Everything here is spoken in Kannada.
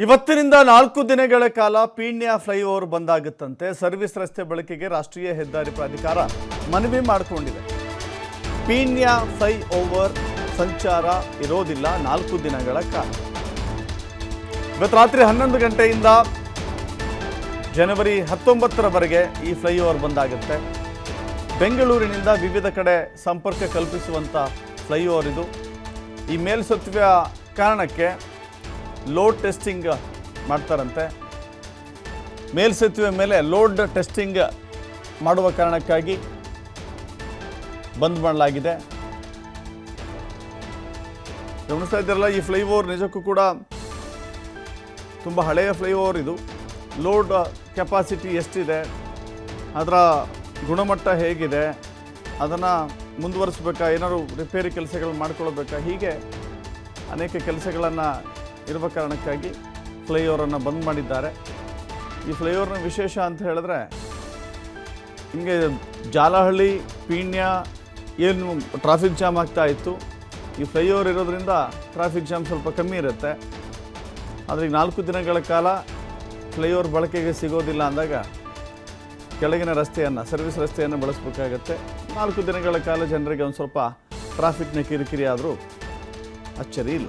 ಇವತ್ತಿನಿಂದ ನಾಲ್ಕು ದಿನಗಳ ಕಾಲ ಪೀಣ್ಯ ಫ್ಲೈಓವರ್ ಬಂದಾಗುತ್ತಂತೆ. ಸರ್ವಿಸ್ ರಸ್ತೆ ಬಳಕೆಗೆ ರಾಷ್ಟ್ರೀಯ ಹೆದ್ದಾರಿ ಪ್ರಾಧಿಕಾರ ಮನವಿ ಮಾಡಿಕೊಂಡಿದೆ. ಪೀಣ್ಯ ಫ್ಲೈಓವರ್ ಸಂಚಾರ ಇರೋದಿಲ್ಲ ನಾಲ್ಕು ದಿನಗಳ ಕಾಲ. ಇವತ್ತು ರಾತ್ರಿ ಹನ್ನೊಂದು ಗಂಟೆಯಿಂದ ಜನವರಿ ಹತ್ತೊಂಬತ್ತರವರೆಗೆ ಈ ಫ್ಲೈಓವರ್ ಬಂದಾಗುತ್ತೆ. ಬೆಂಗಳೂರಿನಿಂದ ವಿವಿಧ ಕಡೆ ಸಂಪರ್ಕ ಕಲ್ಪಿಸುವಂಥ ಫ್ಲೈಓವರ್ ಇದು. ಈ ಮೇಲ್ಸತ್ವ ಕಾರಣಕ್ಕೆ ಲೋಡ್ ಟೆಸ್ಟಿಂಗ್ ಮಾಡ್ತಾರಂತೆ. ಮೇಲ್ಸೇತುವೆ ಮೇಲೆ ಲೋಡ್ ಟೆಸ್ಟಿಂಗ್ ಮಾಡುವ ಕಾರಣಕ್ಕಾಗಿ ಬಂದ್ ಮಾಡಲಾಗಿದೆ. ಗಮನಿಸ್ತಾ ಇದ್ದೀರಲ್ಲ, ಈ ಫ್ಲೈಓವರ್ ನಿಜಕ್ಕೂ ಕೂಡ ತುಂಬ ಹಳೆಯ ಫ್ಲೈಓವರ್ ಇದು. ಲೋಡ್ ಕೆಪಾಸಿಟಿ ಎಷ್ಟಿದೆ, ಅದರ ಗುಣಮಟ್ಟ ಹೇಗಿದೆ, ಅದನ್ನು ಮುಂದುವರಿಸ್ಬೇಕಾ, ಏನಾದ್ರು ರಿಪೇರಿ ಕೆಲಸಗಳು ಮಾಡ್ಕೊಳ್ಬೇಕಾ, ಹೀಗೆ ಅನೇಕ ಕೆಲಸಗಳನ್ನು ಇರುವ ಕಾರಣಕ್ಕಾಗಿ ಫ್ಲೈಓವರನ್ನು ಬಂದ್ ಮಾಡಿದ್ದಾರೆ. ಈ ಫ್ಲೈಓವರ್ನ ವಿಶೇಷ ಅಂತ ಹೇಳಿದ್ರೆ ಹಿಂಗೆ ಜಾಲಹಳ್ಳಿ, ಪೀಣ್ಯ ಏನು ಟ್ರಾಫಿಕ್ ಜಾಮ್ ಆಗ್ತಾ ಇತ್ತು. ಈ ಫ್ಲೈಓವರ್ ಇರೋದ್ರಿಂದ ಟ್ರಾಫಿಕ್ ಜಾಮ್ ಸ್ವಲ್ಪ ಕಮ್ಮಿ ಇರುತ್ತೆ. ಆದರೆ ಈಗ ನಾಲ್ಕು ದಿನಗಳ ಕಾಲ ಫ್ಲೈಓವರ್ ಬಳಕೆಗೆ ಸಿಗೋದಿಲ್ಲ ಅಂದಾಗ ಕೆಳಗಿನ ರಸ್ತೆಯನ್ನು ಸರ್ವಿಸ್ ರಸ್ತೆಯನ್ನು ಬಳಸಬೇಕಾಗತ್ತೆ. ನಾಲ್ಕು ದಿನಗಳ ಕಾಲ ಜನರಿಗೆ ಒಂದು ಸ್ವಲ್ಪ ಟ್ರಾಫಿಕ್ನ ಕಿರಿಕಿರಿ ಆದರೂ ಅಚ್ಚರಿ ಇಲ್ಲ.